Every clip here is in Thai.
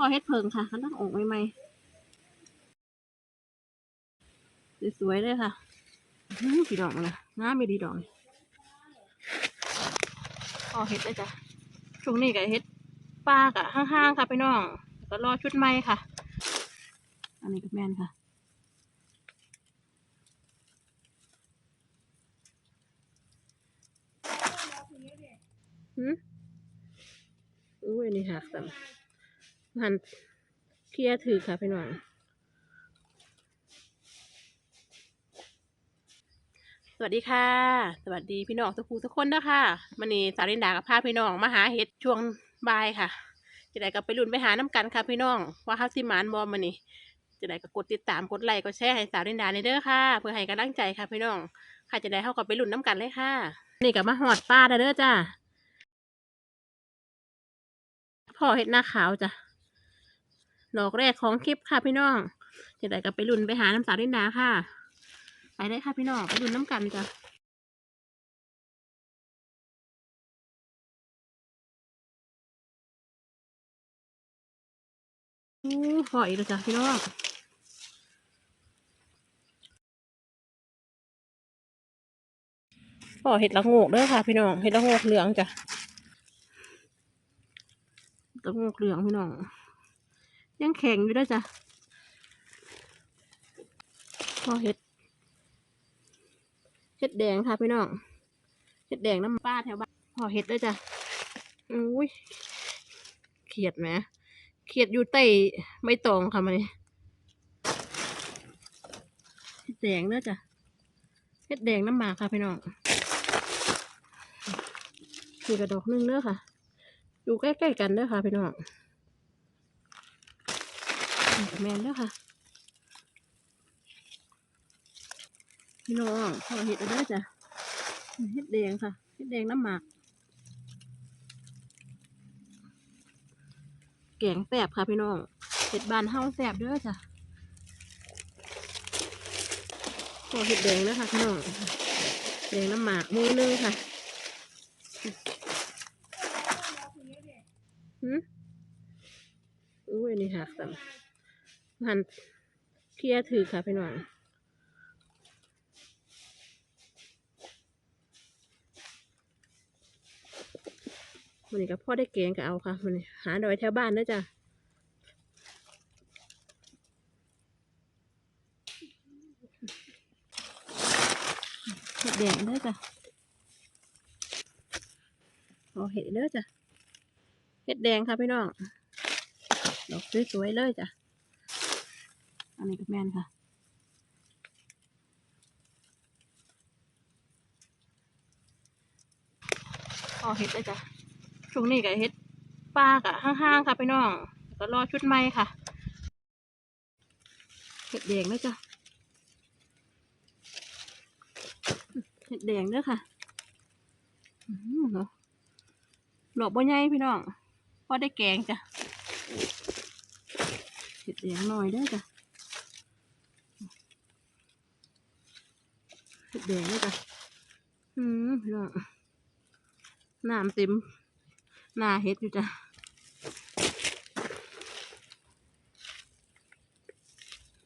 พอเฮ็ดเพิงค่ะกำลังออกใหม่ๆสวยๆเลยค่ะอื้อพี่ดอกมันนะงามไม่ดีดอกนี่พอเฮ็ดเลยจ้ะช่วงนี้ก็เฮ็ดปลากะห้างๆค่ะพี่น้องแล้วก็รอชุดใหม่ค่ะ อันนี้ก็แม่นค่ะหืมอุ้ยอันนี่หักสัม หันเคลียถือค่ะพี่น้องสวัสดีค่ะ สวัสดีพี่น้องทุกคู่ทุกคนนะคะมันนี้สาวลินดากับพาพี่น้องมาหาเห็ดช่วงบ่ายค่ะ จะได้ก็ไปลุ้นไปหาน้ำกันค่ะพี่น้อง ว่าเขาสิมานบอมมันนี่จะได้ก็กดติดตามกดไลค์กดแชร์ให้สาวลินดาในเด้อค่ะ เพื่อให้กำลังใจค่ะพี่น้อง ค่ะจะได้เข้ากับไปลุ้นน้ำกันเลยค่ะ นี่กับมาหอดป้าเด้อจ้าพ่อเห็ดหน้าขาวจ้ะ ดอกแรกของคลิปค่ะพี่น้องจะได้กับไปรุ่นไปหาน้ำสาวลินดาค่ะ ไปได้ค่ะพี่น้องไปรุ่นน้ำกันจ้ะอู้หอยเลยจ้ะพี่น้องพ่อเห็ดละโงกเด้อค่ะพี่น้องเห็ดละโงกเหลืองจ้ะละโงกเหลืองพี่น้อง ยังแข็งอยู่ด้วยจ้ะพอเห็ดเห็ดแดงค่ะพี่น้องเห็ดแดงน้ำป้าแถวบ้านพอเห็ดด้วยจ้ะอุ้ยเขียดไหมเขียดอยู่ใต้ไม่ตองค่ะมันนี่เห็ดแดงเด้อจ้ะเห็ดแดงน้ำหมากค่ะพี่น้องคือกระดอกหนึงเด้อค่ะ อยู่ใกล้ๆกันเด้อค่ะพี่น้อง แมนเด้อค่ะพี่น้องพอเห็ดเอาเด้จ้ะเห็ดแดงค่ะเห็ดแดงน้ำหมากแกงแสบค่ะพี่น้องเห็ดบานเฮาแสบเด้อจ้ะพอเห็ดแดงนะคะพี่น้องแดงน้ำหมากมือนึงค่ะหืมอุ้ยนนี่หักสัม หันเคลียถือค่ะพี่น้องมันนี่ก็พ่อได้เกงก็เอาค่ะมันนี่หาดอยแถวบ้านเด้จ้ะเห็ดแดงเด้อจ้ะเอาเห็ดเด้อจ้ะเห็ดแดงค่ะพี่น้องดอกสวยๆเลยจ้ะ อันนี้ก็แม่นค่ะเอเห็ดเลยจ้ะช่วงนี้ก็เฮ็ดปลากะห้างๆค่ะพี่น้องก็รอชุดใหม่ค่ะ เห็ดแดงนะจ้ะเห็ดแดงเด้อค่ะหือเนาะดอกบัวใหญ่พี่น้องพอได้แกงจ้ะเห็ดแดงหน่อยเด้อจ้ะ เดแดงเด้อจ้ะอืมพี่น้องน้ำเต็มหน้าเฮ็ดอยู่จ้ะ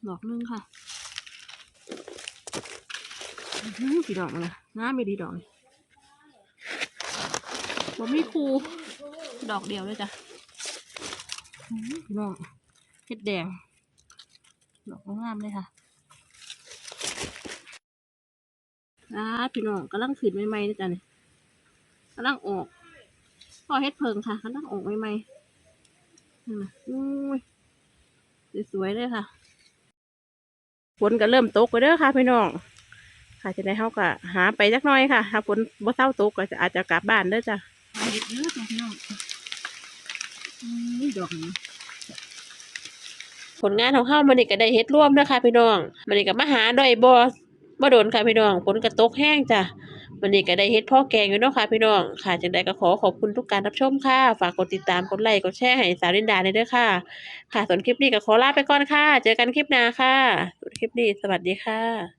ดอกนึงค่ะอือหือกี่ดอกมันนะงามไม่ดีดอกบ่มีครูดอกเดียวเลยจ้ะอื้อพี่น้องเฮ็ดแดง ดอกงามเลยค่ะ อ่าพี่น้องกำลังขึ้นใหม่ๆเลยจ้ะนี่กำลังออกพอเฮ็ดเพิงค่ะกำลังออกใหม่ๆนั่นน่ะอุ้ยสวยๆเลยค่ะฝนก็เริ่มตกไปเด้อค่ะพี่น้องค่ะจะได้เฮาก็หาไปจักหน่อยค่ะ ถ้าฝนบ่เศร้าตกก็จะอาจจะกลับบ้านเด้อจ้ะเฮ็ดเยอะจ้ะพี่น้องอุ้ยดอกนี้ผลงานของเฮามันนี่ก็ได้เฮ็ดร่วมนะคะพี่น้องมันนี่ก็มาหาดอยบ่ บ่โดนค่ะพี่น้องฝนกระตกแห้งจ้ะวันนี้ก็ได้เฮ็ดพ่อแกงอยู่เนาะค่ะพี่น้องค่ะจังใดก็ขอขอบคุณทุกการรับชมค่ะ ฝากกดติดตามกดไลค์กดแชร์ให้สาวลินดาในเด้อค่ะ ค่ะส่วนคลิปนี้ก็ขอลาไปก่อนค่ะ เจอกันคลิปหน้าค่ะส่วนคลิปนี้สวัสดีค่ะ